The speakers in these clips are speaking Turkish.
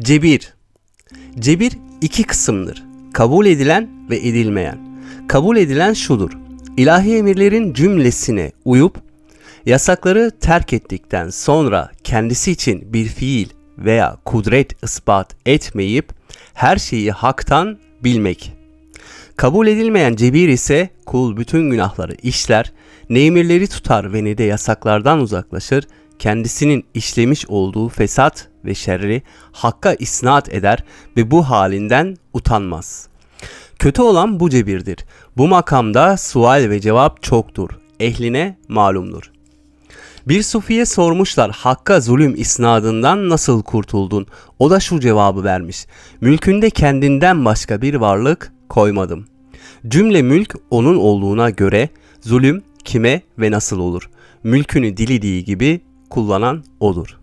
Cebir Cebir iki kısımdır. Kabul edilen ve edilmeyen. Kabul edilen şudur. İlahi emirlerin cümlesine uyup yasakları terk ettikten sonra kendisi için bir fiil veya kudret ispat etmeyip her şeyi haktan bilmek. Kabul edilmeyen cebir ise kul bütün günahları işler, ne emirleri tutar ve ne de yasaklardan uzaklaşır, kendisinin işlemiş olduğu fesat ve şerri hakka isnat eder ve bu halinden utanmaz. Kötü olan bu cebirdir. Bu makamda sual ve cevap çoktur. Ehline malumdur. Bir sufiye sormuşlar Hakk'a zulüm isnadından nasıl kurtuldun? O da şu cevabı vermiş. Mülkünde kendinden başka bir varlık koymadım. Cümle mülk onun olduğuna göre zulüm kime ve nasıl olur? Mülkünü dilediği gibi kullanan odur.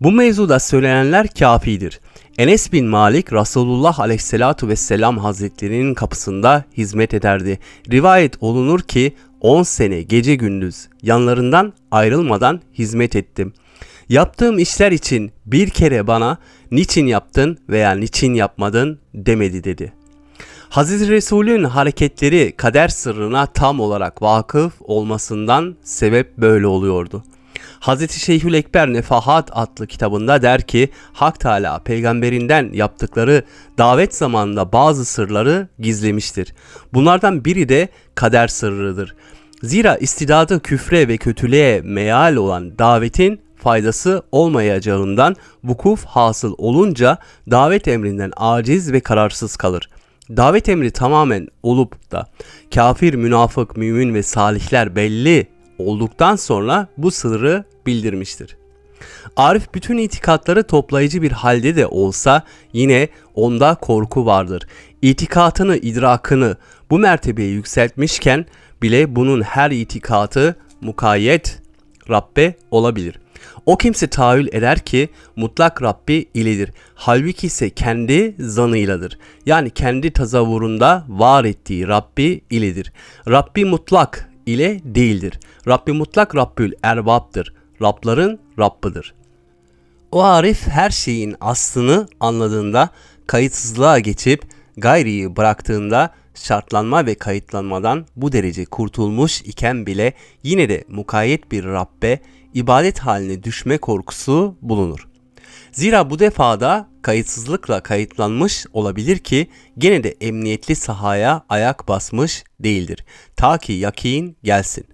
Bu mevzuda söylenenler kafidir. Enes bin Malik Resulullah aleyhissalatu vesselam hazretlerinin kapısında hizmet ederdi. Rivayet olunur ki 10 sene gece gündüz yanlarından ayrılmadan hizmet ettim. Yaptığım işler için bir kere bana niçin yaptın veya niçin yapmadın demedi dedi. Hazreti Resul'ün hareketleri kader sırrına tam olarak vakıf olmasından sebep böyle oluyordu. Hazreti Şeyhül Ekber Nefahat adlı kitabında der ki Hak Teala peygamberinden yaptıkları davet zamanında bazı sırları gizlemiştir. Bunlardan biri de kader sırrıdır. Zira istidadı küfre ve kötülüğe meal olan davetin faydası olmayacağından vukuf hasıl olunca davet emrinden aciz ve kararsız kalır. Davet emri tamamen olup da kafir, münafık, mümin ve salihler belli olduktan sonra bu sırrı bildirmiştir. Arif bütün itikatları toplayıcı bir halde de olsa yine onda korku vardır. İtikatını, idrakını bu mertebeye yükseltmişken bile bunun her itikatı mukayyet Rabbe olabilir. O kimse tahayyül eder ki mutlak Rabbi iledir. Halbuki ise kendi zanıyladır. Yani kendi tazavvurunda var ettiği Rabbi iledir. Rabbi mutlak ile değildir. Rabbi mutlak Rabbül erbaptır. Rabların Rabbıdır. O arif her şeyin aslını anladığında kayıtsızlığa geçip gayriyi bıraktığında şartlanma ve kayıtlanmadan bu derece kurtulmuş iken bile yine de mukayyet bir Rabbe ibadet haline düşme korkusu bulunur. Zira bu defada kayıtsızlıkla kayıtlanmış olabilir ki gene de emniyetli sahaya ayak basmış değildir. Ta ki yakin gelsin.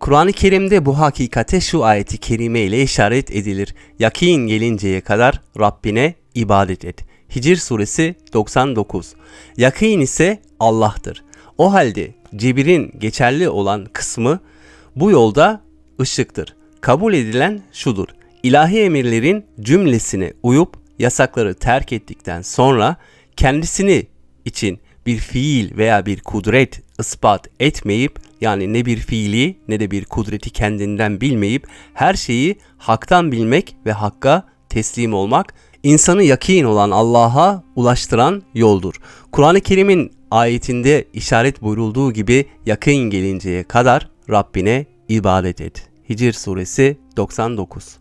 Kur'an-ı Kerim'de bu hakikate şu ayeti kerime ile işaret edilir. Yakin gelinceye kadar Rabbine ibadet et. Hicr suresi 99. Yakin ise Allah'tır. O halde cebirin geçerli olan kısmı bu yolda ışıktır. Kabul edilen şudur. İlahi emirlerin cümlesine uyup yasakları terk ettikten sonra kendisini için bir fiil veya bir kudret ispat etmeyip yani ne bir fiili ne de bir kudreti kendinden bilmeyip her şeyi haktan bilmek ve hakka teslim olmak insanı yakin olan Allah'a ulaştıran yoldur. Kur'an-ı Kerim'in ayetinde işaret buyurulduğu gibi yakın gelinceye kadar Rabbine ibadet et. Hicr suresi 99